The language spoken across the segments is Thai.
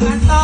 แ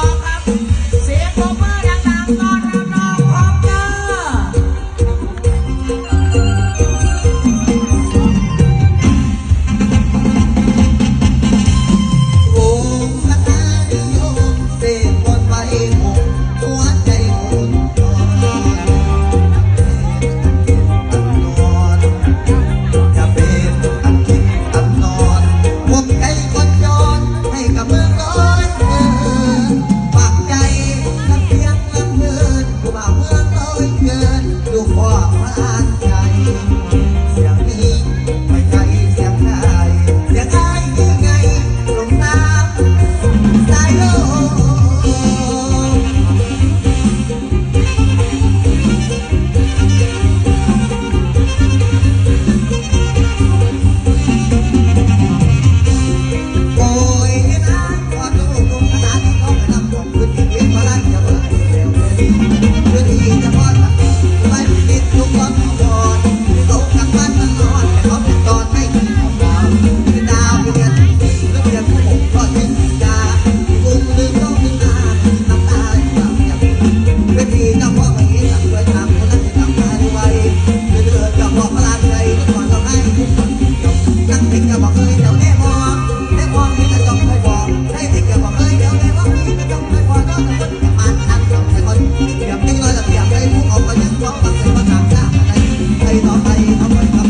ใครต่อ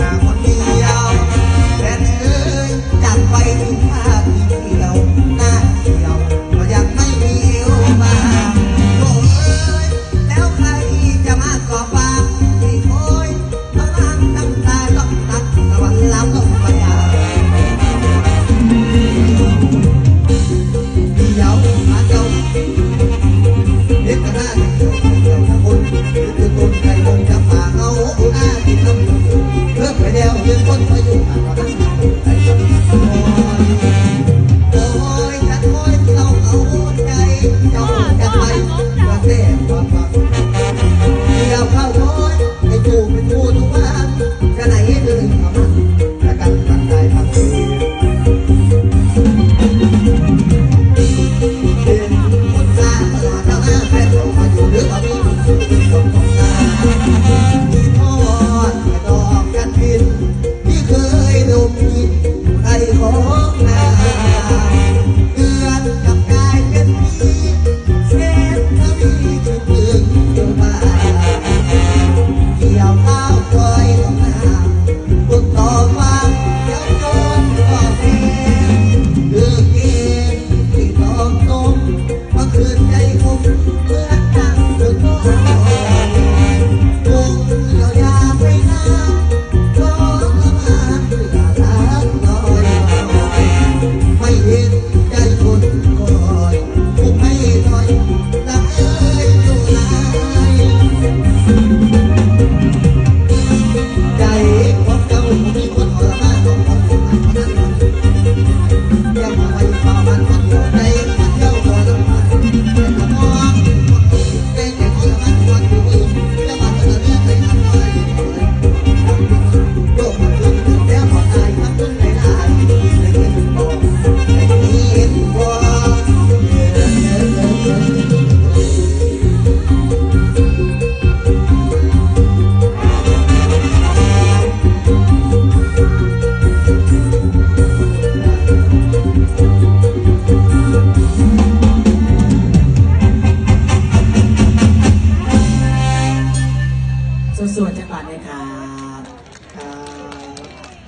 จ้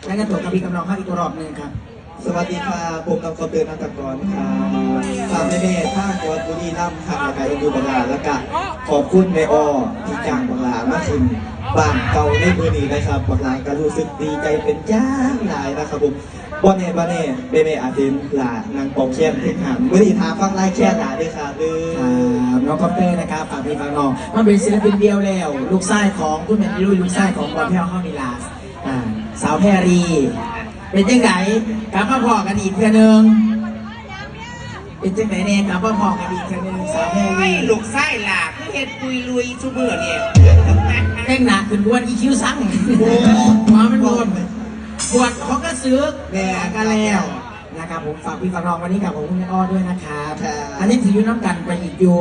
เลยครับครับแล้วก็ตัวกับพี่กำลังให้อีกรอบหนึ่งครับ สวัสดีค่ะผมกับคอมเตอร์นักกรครับฝากแม่ๆท่าจัวบุรีรัมย์ครับแล้วก็ยังดูบังลาแล้วก็ขอบคุณแม่อ้อที่จ้างบังลามาขึ้นบ้านเก่าในมือนี้นะครับบังลาก็รู้สึกดีใจเป็นจ้างหลายนะครับผมบ่แน่บ่แน่เบเบอาเป็นหลานางปองแค้นที่หามมือนี้ถาฟังไล่แค่หลาด้วยค่ะเด้อครับน้องคอปเตอร์นะครับฝากพี่ฟังน้องมันเป็นศิลปินเดียวแล้ว ลูกชายของคุณแม่ลุยลูกชายของบอลแพ้วเข้านีลาอ่า สาวแพรรี เป็นจังไงกลับมาพอกันอีกเทื่อนึงเป็นจังไหนเนี่ยกลับมาพอกันอีกเทื่อนึงสาวแพรไม่รีลูกไส้หลาคือเห็ดปุยลุยชุบเบื่อเนี่ยแป้งหนักขึ้นกวนอีคิวสั่งหัวมันบวมปวดเขาก็ซื้อแบกกันแล้วนะครับผมฝากพี่ฝากน้องวันนี้กับผมคุณแม่อ้อด้วยนะครับครับอันนี้ถืออยู่น้ำกันไปอีกอยู่